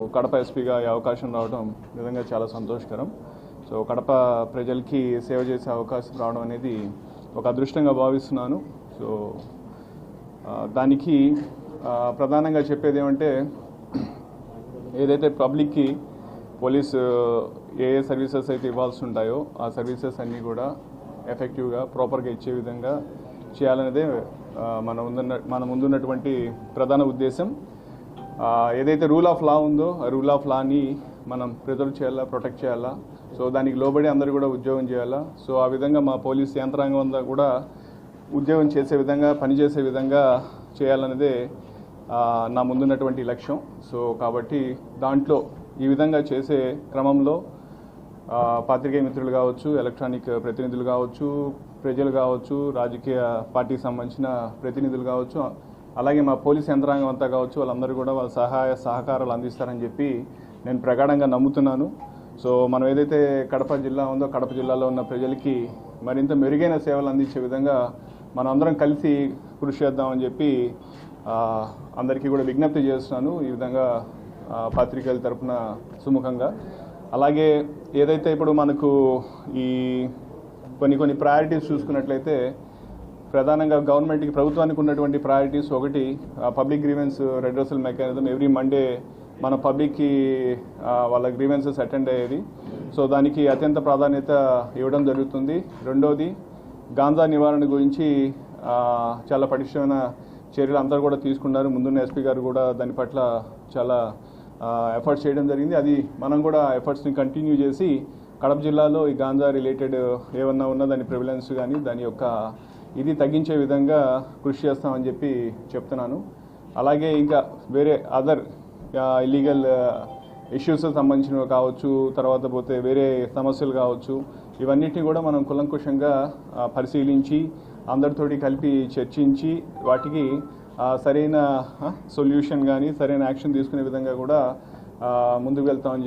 కడప ఎస్పీగా ఈ అవకాశం రావడం నిజంగా చాలా సంతోషకరం. సో కడప ప్రజలకి సేవ చేసే అవకాశం రావడం అనేది ఒక అదృష్టంగా భావిస్తున్నాను. సో దానికి ప్రధానంగా చెప్పేది ఏమంటే ఏదైతే పబ్లిక్కి పోలీస్ ఏ ఏ సర్వీసెస్ అయితే ఇవ్వాల్సి ఉంటాయో ఆ సర్వీసెస్ అన్నీ కూడా ఎఫెక్టివ్గా ప్రాపర్గా ఇచ్చే విధంగా చేయాలనేదే మన ముందున్న మన ముందున్నటువంటి ప్రధాన ఉద్దేశం. ఏదైతే రూల్ ఆఫ్ లా ఉందో ఆ రూల్ ఆఫ్ లాని మనం ప్రిజర్వ్ చేయాలా ప్రొటెక్ట్ చేయాలా? సో దానికి లోబడి అందరూ కూడా ఉద్యోగం చేయాలా? సో ఆ విధంగా మా పోలీస్ యంత్రాంగం అంతా కూడా ఉద్యోగం చేసే విధంగా పనిచేసే విధంగా చేయాలన్నదే నా ముందున్నటువంటి లక్ష్యం. సో కాబట్టి దాంట్లో ఈ విధంగా చేసే క్రమంలో పాత్రికేయ మిత్రులు కావచ్చు ఎలక్ట్రానిక్ ప్రతినిధులు కావచ్చు ప్రజలు కావచ్చు రాజకీయ పార్టీకి సంబంధించిన ప్రతినిధులు కావచ్చు అలాగే మా పోలీస్ యంత్రాంగం అంతా కావచ్చు వాళ్ళందరూ కూడా వాళ్ళ సహాయ సహకారాలు అందిస్తారని చెప్పి నేను ప్రగాఢంగా నమ్ముతున్నాను. సో మనం ఏదైతే కడప జిల్లా ఉందో కడప జిల్లాలో ఉన్న ప్రజలకి మరింత మెరుగైన సేవలు అందించే విధంగా మనందరం కలిసి కృషి చేద్దామని చెప్పి అందరికీ కూడా విజ్ఞప్తి చేస్తున్నాను. ఈ విధంగా పత్రికల తరఫున తరపున సుముఖంగా. అలాగే ఏదైతే ఇప్పుడు మనకు ఈ కొన్ని కొన్ని ప్రయారిటీస్ చూసుకున్నట్లయితే ప్రధానంగా గవర్నమెంట్కి ప్రభుత్వానికి ఉన్నటువంటి ప్రయారిటీస్ ఒకటి public grievance redressal mechanism every Monday మన పబ్లిక్కి వాళ్ళ గ్రీవెన్సెస్ అటెండ్ అయ్యేది. సో దానికి అత్యంత ప్రాధాన్యత ఇవ్వడం జరుగుతుంది. రెండోది గాంజా నివారణ గురించి చాలా పటిష్టమైన చర్యలు అందరూ కూడా తీసుకున్నారు. ముందున్న ఎస్పీ గారు కూడా దాని పట్ల చాలా ఎఫర్ట్స్ చేయడం జరిగింది. అది మనం కూడా ఎఫర్ట్స్ని కంటిన్యూ చేసి కడప జిల్లాలో ఈ గాంజా రిలేటెడ్ ఏమన్నా ఉన్నా దాని ప్రివిలెన్స్ కానీ దాని యొక్క ఇది తగ్గించే విధంగా కృషి చేస్తామని చెప్పి చెప్తున్నాను. అలాగే ఇంకా వేరే అదర్ ఇల్లీగల్ ఇష్యూస్ సంబంధించినవి కావచ్చు తర్వాత పోతే వేరే సమస్యలు కావచ్చు ఇవన్నిటిని కూడా మనం కులంకుషంగా పరిశీలించి అందరితోటి కలిపి చర్చించి వాటికి సరైన సొల్యూషన్ కానీ సరైన యాక్షన్ తీసుకునే విధంగా కూడా ముందుకు వెళ్తామని చెప్పి